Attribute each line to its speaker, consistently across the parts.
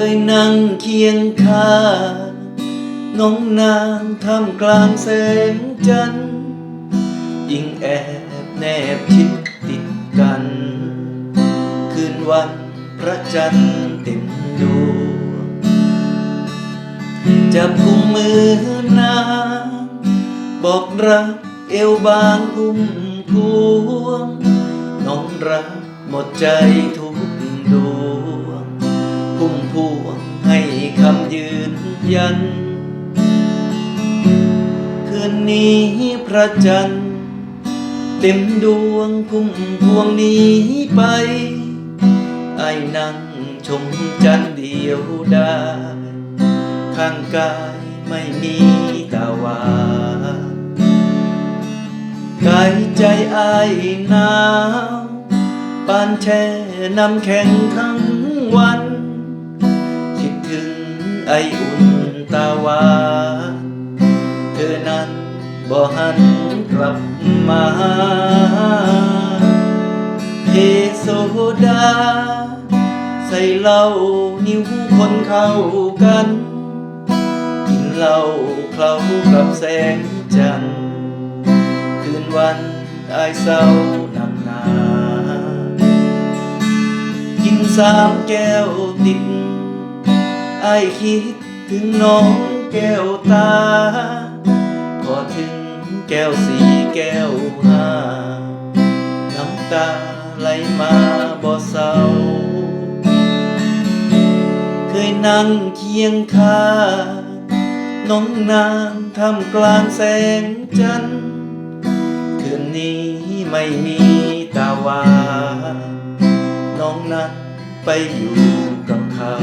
Speaker 1: คยนั่งเคียงข้างน้องนางทำกลางแสงจันทร์ยิ่งแอบแนบชิดติดกัน คืนวันพระจันทร์เต็มดวงจับกุมมือนางบอกรักเอวบางพุ่มพวง น้องรักหมดใจทุำยืนยัน คืนนี้พระจันทร์ เต็มดวงพุ่มพวงนี้ไป ไอ้นั่งชมจันทร์เดียวได้ข้างกายไม่มีตาวากายใจอายหนาวปานแช่น้ำแข็งทั้งวัน ไออุ่นตาวาเธอนั้นบ่หันกลับมาเทโซดา ใส่เหล้านิ้วคนเข้ากันกินเหล้าเคล้ากับแสงจันทร์คืนวันอายเศร้าหนักหนา กินสามแก้วติด อายคิดถึงน้องแก้วตาพอถึงแก้วสี่แก้วห้าน้ำตาไหลมาบ่เศร้า เคยนั่งเคียงข้างน้องนางทำกลางแสงจันทร์คืนนี้ไม่มีตาวา น้องนั้นไปอยู่กับเขา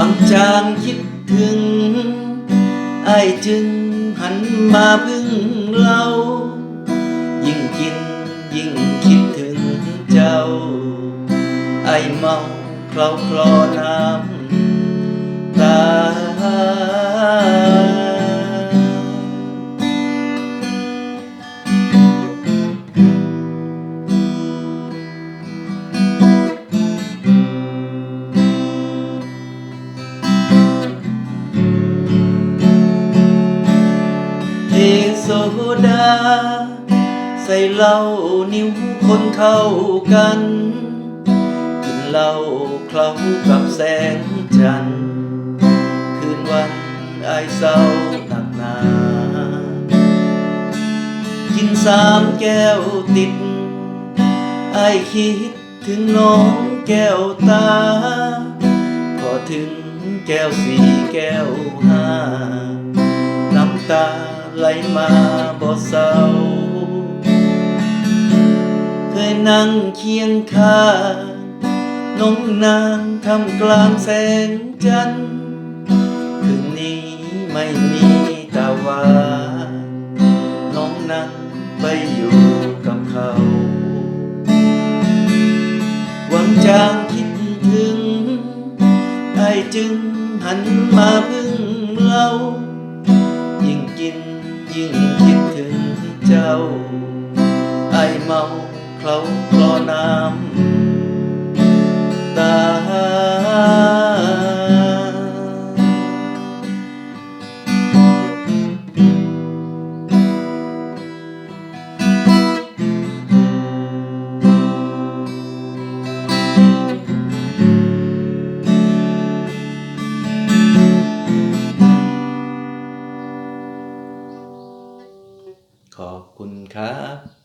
Speaker 1: วังจางคิดถึงไอจึงหันมาพึ่งเรายิ่งกินยิ่งคิดถึงเจ้า ไอเมาเคล้าคลอน้ำตา โซดา ใส่เหล้านิ้วคนเข้ากัน กินเหล้าเคล้ากับแสงจันทร์คืนวันไอเศร้าหนักหนา กินสามแก้วติด ไอคิดถึงน้องแก้วตา พอถึงแก้วสี่แก้วห้าำตาไหลมาบ่เศร้า เคยนั่งเคียงข้างน้องนางทำกลางแสงจันทร์คืนนี้ไม่มีตาวาน้องนั้นไปอยู่กับเขา หวังจางคิดถึงไอจึงหันมาพึ่งเรา ยิ่งคิดถึงเจ้า ไอเมาเคล้าคลอน้ำตา 系啊。